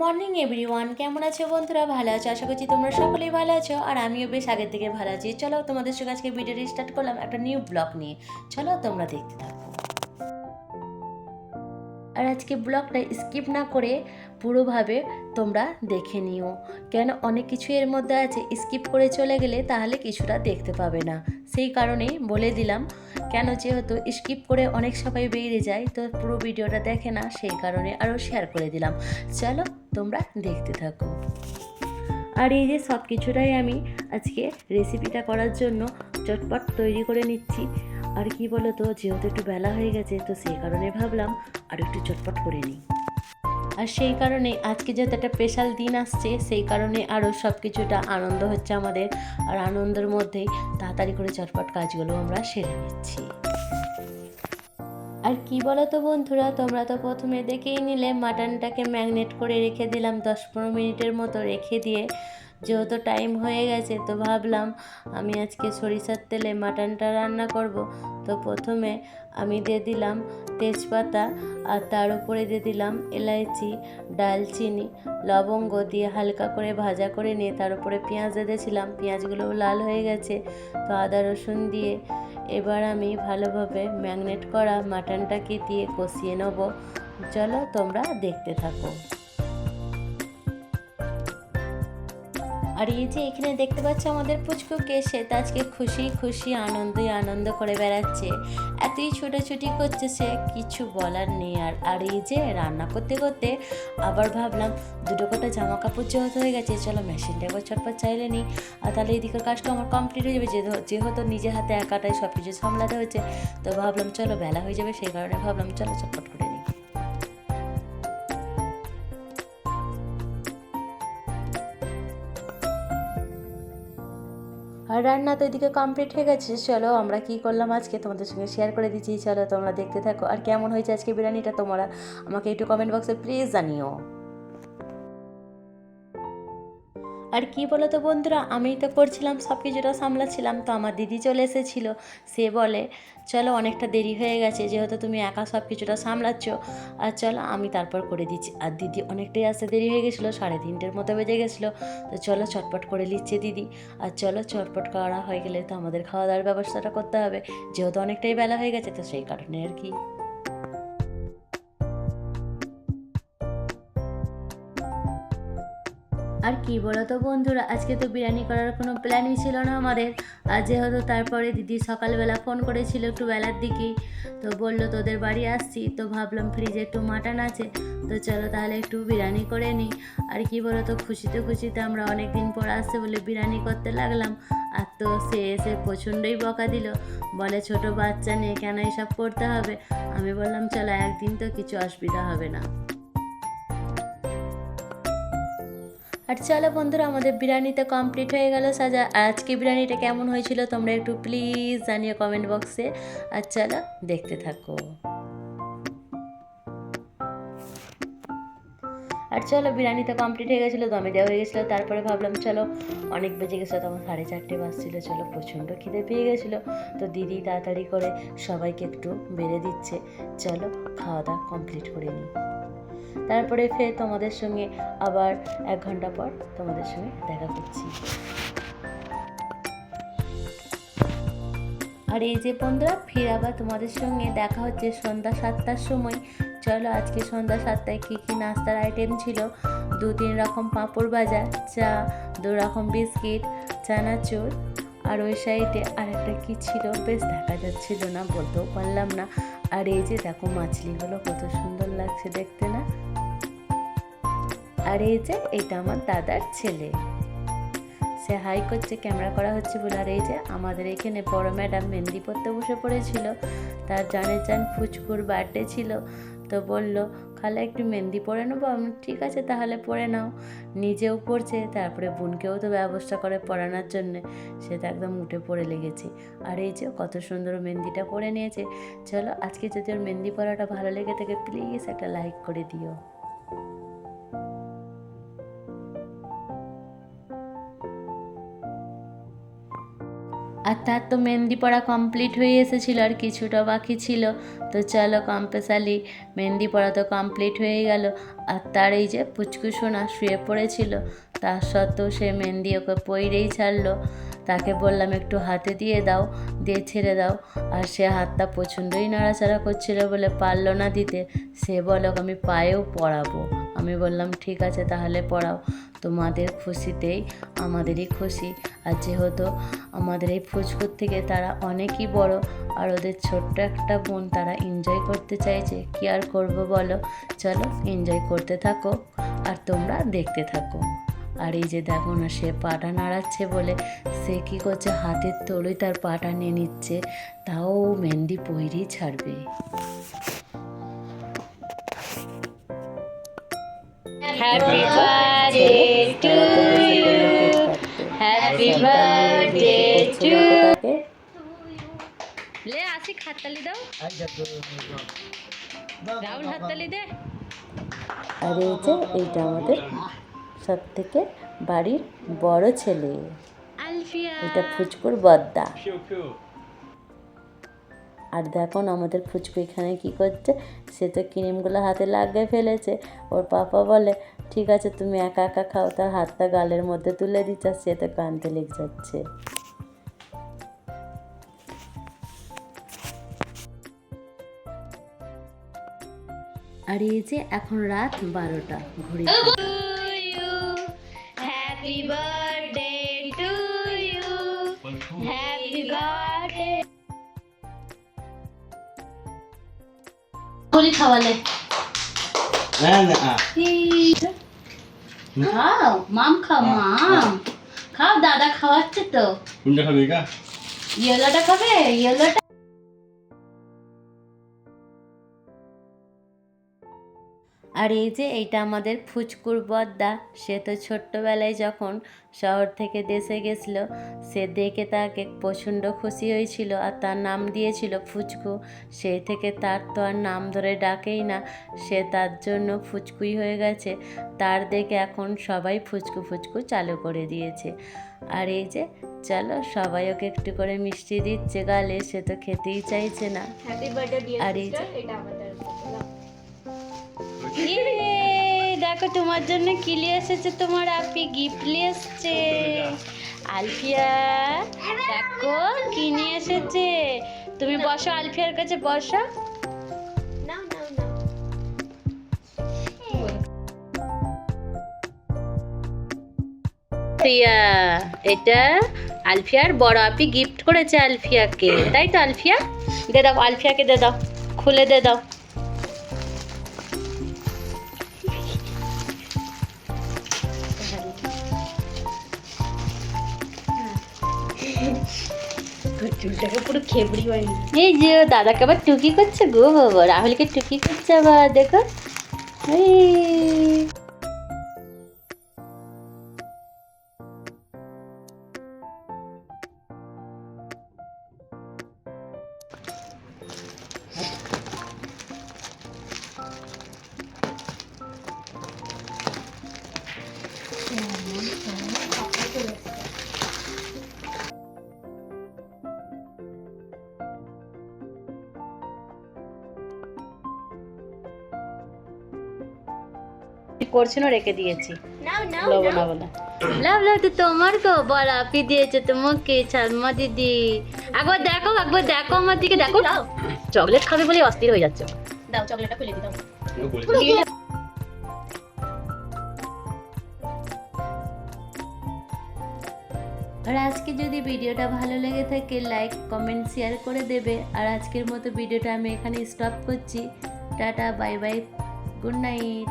Morning everyone, কেমন আছো বন্ধুরা? ভালো আছো? আশা করছি তোমরা সকলেই ভালো আছো। আর আমিও বেশ আগের থেকে ভালো আছি। চলো তোমাদের সঙ্গে আজকে ভিডিওটি স্টার্ট করলাম একটা নিউ ব্লগ নিয়ে। চলো তোমরা দেখতে থাকো। আর আজকে ব্লগটা স্কিপ না করে পুরোভাবে তোমরা দেখে নিও। কেন অনেক কিছু এর মধ্যে আছে, স্কিপ করে চলে গেলে তাহলে কিছুটা দেখতে পাবে না। সেই কারণেই বলে দিলাম, কেন যেহেতু স্কিপ করে অনেক সবাই বেরিয়ে যায়, তো পুরো ভিডিওটা দেখে না, সেই কারণে আরও শেয়ার করে দিলাম। চলো তোমরা দেখতে থাকো। আর এই যে সব কিছুটাই আমি আজকে রেসিপিটা করার জন্য চটপট তৈরি করে নিচ্ছি। আর কি বলো তো যেহেতু একটু বেলা হয়ে গেছে, তো সেই কারণে ভাবলাম আর একটু চটপট করে নিই। আর সেই কারণে আজকে যেহেতু একটা স্পেশাল দিন আসছে, সেই কারণে আরও সব কিছুটা আনন্দ হচ্ছে আমাদের। আর আনন্দের মধ্যেই তাড়াতাড়ি করে চটপট কাজগুলো আমরা সেরে নিচ্ছি। আর কি বলো তো বন্ধুরা, তোমরা তো প্রথমে দেখেই নিলে, মাটনটাকে ম্যাগনেট করে রেখে দিলাম, দশ পনেরো মিনিটের মতো রেখে দিয়ে। যেহেতু টাইম হয়ে গেছে, তো ভাবলাম আমি আজকে সরিষার তেলে মাটনটা রান্না করব। তো প্রথমে আমি দিয়ে দিলাম তেজপাতা আর তার উপরে দিয়ে দিলাম এলাইচি, ডালচিনি, লবঙ্গ দিয়ে হালকা করে ভাজা করে নিয়ে তার উপরে পেঁয়াজ দিয়ে দিয়েছিলাম পেঁয়াজগুলোও লাল হয়ে গেছে, তো আদা রসুন দিয়ে এবার আমি ভালোভাবে ম্যাগনেট করা মাটনটাকে দিয়ে কষিয়ে নেব। চলো তোমরা দেখতে থাকো। আর এই যে এখানে দেখতে পাচ্ছ আমাদের পুচকুকে সে তো আজকে খুশি খুশি আনন্দই আনন্দ করে বেড়াচ্ছে। এতই ছোটাছুটি করছে সে, কিছু বলার নেই আর। আর এই যে রান্না করতে করতে আবার ভাবলাম, দুটো কটা জামা কাপড় যেহেতু হয়ে গেছে, চলো মেশিনটা একবার চটপট চাইলে নিই। আর তাহলে এদিকের কাজটা আমার কমপ্লিট হয়ে যাবে যেহেতু নিজে হাতে একাটাই সব কিছু সামলাতে হয়েছে তো ভাবলাম চলো বেলা হয়ে যাবে, সেই কারণে ভাবলাম চলো চটপট আর রান্না তো এদিকে কমপ্লিট হয়ে গেছে। চলো আমরা কি করলাম আজকে? তোমাদের সঙ্গে শেয়ার করে দিচ্ছি। চলো তোমরা দেখতে থাকো। আর কেমন হয়েছে আজকে বিরিয়ানিটা তোমরা আমাকে একটু কমেন্ট বক্সে প্লিজ জানিও। আর কি বলো তো বন্ধুরা, আমি তো করছিলাম সব কিছুটা সামলাচ্ছিলাম, তো আমার দিদি চলে এসেছিল। সে বলে, চলো অনেকটা দেরি হয়ে গেছে, যেহেতু তুমি একা সব কিছুটা সামলাচ্ছ, আর চলো আমি তারপর করে দিচ্ছি। আর দিদি অনেকটাই আসতে দেরি হয়ে গেছিল, সাড়ে তিনটের মতো বেজে গেছিল, তো চলো চটপট করে নিচ্ছে দিদি। আর চলো চটপট করা হয়ে গেলে তো আমাদের খাওয়া দাওয়ার ব্যবস্থাটা করতে হবে, যেহেতু অনেকটাই বেলা হয়ে গেছে, তো সেই কারণে আর কি। আর কি বলো তো বন্ধুরা, আজকে তো বিরিয়ানি করার কোনো প্ল্যানই ছিল না আমাদের। আর যেহেতু তারপরে দিদি সকালবেলা ফোন করেছিল একটু বেলার দিকেই তো বলল তোদের বাড়ি আসছি, তো ভাবলাম ফ্রিজে একটু মাটন আছে, তো চলো তাহলে একটু বিরিয়ানি করে নিই। আর কি বলো তো খুশিতে খুশিতে আমরা অনেক দিন পর আসছে বলে বিরিয়ানি করতে লাগলাম, আর তো সে এসে প্রচণ্ডই বকা দিল, বলে ছোট বাচ্চা নিয়ে কেন এসব করতে হবে? আমি বললাম, চলো একদিন তো কিছু অসুবিধা হবে না। আর চলো বন্ধুরা, আমাদের বিরিয়ানিটা কমপ্লিট হয়ে গেল সাজা। আজকে বিরিয়ানিটা কেমন হয়েছিল তোমরা একটু প্লিজ জানিও কমেন্ট বক্সে আর চলো, দেখতে থাকো। আর চলো, বিরিয়ানিটা কমপ্লিট হয়ে গেছিল, দমে দেওয়া হয়ে গেছিল। তারপরে ভাবলাম, চলো, অনেক বেজে গেছিল, তখন সাড়ে চারটে বাজছিলো। চলো, প্রচণ্ড খিদে পেয়ে গেছিল। তো দিদি তাড়াতাড়ি করে সবাইকে একটু বেড়ে দিচ্ছে। চলো, খাওয়া দাওয়া কমপ্লিট করে নিই। তারপরে ফের তোমাদের সঙ্গে আবার এক ঘণ্টা পর তোমাদের সঙ্গে দেখা করছি। আর এই যে বন্ধুরা, ফির আবার তোমাদের সঙ্গে দেখা হচ্ছে সন্ধ্যা সাতটার সময়। চলো আজকে সন্ধ্যা সাতটায় কী কী নাস্তার আইটেম ছিল? দু তিন রকম পাঁপড় ভাজা, চা, দু রকম বিস্কিট, চানাচুর, আর ওই সাইডে আর একটা কী ছিল? বেশ দেখা যাচ্ছিল না, বলতেও পারলাম না। আর এই যে দেখো মাছলিগুলো কত সুন্দর লাগছে দেখতে না? আর এই যে এটা আমার দাদার ছেলে। সে হাই করছে, ক্যামেরা করা হচ্ছে বলে। আর এই যে, আমাদের এখানে বড় ম্যাডাম মেহেন্দি পড়তে বসে পড়েছিল। তার জানে জান ফুচকুর বার্থডে ছিল। তো বলল, খালা, একটু মেহেন্দি পরে নেব? আমি ঠিক আছে, তাহলে পরে নাও। নিজেও পড়ছে তারপরে বোনকেও তো ব্যবস্থা করে পড়ানোর জন্যে। সে তো একদম উঠে পড়ে লেগেছে। আর এই যে, কত সুন্দর মেহেন্দিটা পরে নিয়েছে। চলো, আজকে যদি ওর মেহেন্দি পরাটা ভালো লেগে থাকে প্লিজ একটা লাইক করে দিও। আর তার তো মেহেন্দি পড়া কমপ্লিট হয়ে এসেছিল আর কিছুটা বাকি ছিল। তো চলো কম্পেশালি, মেহেন্দি পড়া তো কমপ্লিট হয়ে গেল। আর তার এই যে পুচকু সোনা শুয়ে পড়েছিল, তার সত্ত্বেও সে মেহেন্দি ওকে পইরেই ছাড়লো। তাকে বললাম, একটু হাতে দিয়ে দাও, দিয়ে ছেড়ে দাও। আর সে হাতটা প্রচণ্ডই নাড়াচাড়া করছিল বলে পারল না দিতে। সে বলো আমি পায়েও পড়াবো। আমি বললাম, ঠিক আছে, তাহলে পড়াও। তোমাদের খুশিতেই আমাদেরই খুশি। আর যেহেতু আমাদের এই ফুচকুর থেকে তারা অনেকই বড়, আর ওদের ছোট্ট একটা বোন তারা এনজয় করতে চাইছে, কি আর করব বলো? চলো এনজয় করতে থাকো, আর তোমরা দেখতে থাকো। আর এই যে দেখো না, সে পাটা নাড়াচ্ছে বলে, সে কি করছে? হাতের তলুই তার পাটা নিয়ে নিচ্ছে, তাও মেহেন্দি পইরেই ছাড়বে। Happy birthday to you happy birthday to লে আসি হাততালি দাও রাহুল হাততালি দে আর এই যে এইটা আমাদের সব থেকে বাড়ির বড় ছেলে। এটা ফুচকুর বদ্দা। আর দেখো আমাদের ফুচকু এখানে কি করছে সে তো ক্রিমগুলো হাতে লাগিয়ে ফেলেছে ওর পাপা বলে, ঠিক আছে, তুমি একা একা খাও, তার হাতটা গালের মধ্যে তুলে দিচ্ছে আর সে তো কানতে লেগে যাচ্ছে আর এই যে এখন রাত বারোটা ঘুরে Happy birthday to you. Happy birthday. বলি খাওয়ালে। না না খাও মাম খাও মাম। খাও দাদা খাওয়াচ্ছে তো। কোনটা খাবে এটা ইয়েলোটা খাবে? ইয়েলোটা আর এই যে এইটা আমাদের ফুচকুর বদ্দা সে তো ছোট্টবেলায় যখন শহর থেকে দেশে গেছিল সে দেখে তাকে প্রচণ্ড খুশি হয়েছিল আর তার নাম দিয়েছিল ফুচকু। সেই থেকে তার তো আর নাম ধরে ডাকেই না সে তার জন্য ফুচকুই হয়ে গেছে। তার দেখে এখন সবাই ফুচকু ফুচকু চালু করে দিয়েছে। আর এই যে চলো সবাই ওকে একটু করে মিষ্টি দিচ্ছে গালে সে তো খেতেই চাইছে না। আর এই যে তোমার জন্য কি নিয়ে এসেছে তোমার আপি গিফট নিয়ে এসেছে। আলফিয়া, দেখো কি নিয়ে এসেছে। তুমি বসো আলফিয়ার কাছে, বসো। প্রিয়া এটা আলফিয়ার বড় আপি গিফট করেছে আলফিয়াকে। তাই তো আলফিয়া? দে দাও, আলফিয়াকে দে দাও, খুলে দে দাও। এই যে দাদাকে আবার টুকি করছে গো বাবা। রাহুলকে টুকি করছে আবার দেখো। এই। করছিল রেখে দিয়েছি। লবো না বলে লাভ লাভ তো তোমার গো বড় আপি দিয়েছে তোমাকে শর্মা দিদি। একবার দেখো একবার দেখো আমার দিকে দেখো। চকলেট খাবে বলে অস্থির হয়ে যাচ্ছে। দাও চকলেটটা ফেলে দিতাম আর আজকে যদি ভিডিওটা ভালো লেগে থাকে লাইক কমেন্ট শেয়ার করে দেবে। আর আজকের মতো ভিডিওটা আমি এখানে স্টপ করছি। Tata bye bye good night.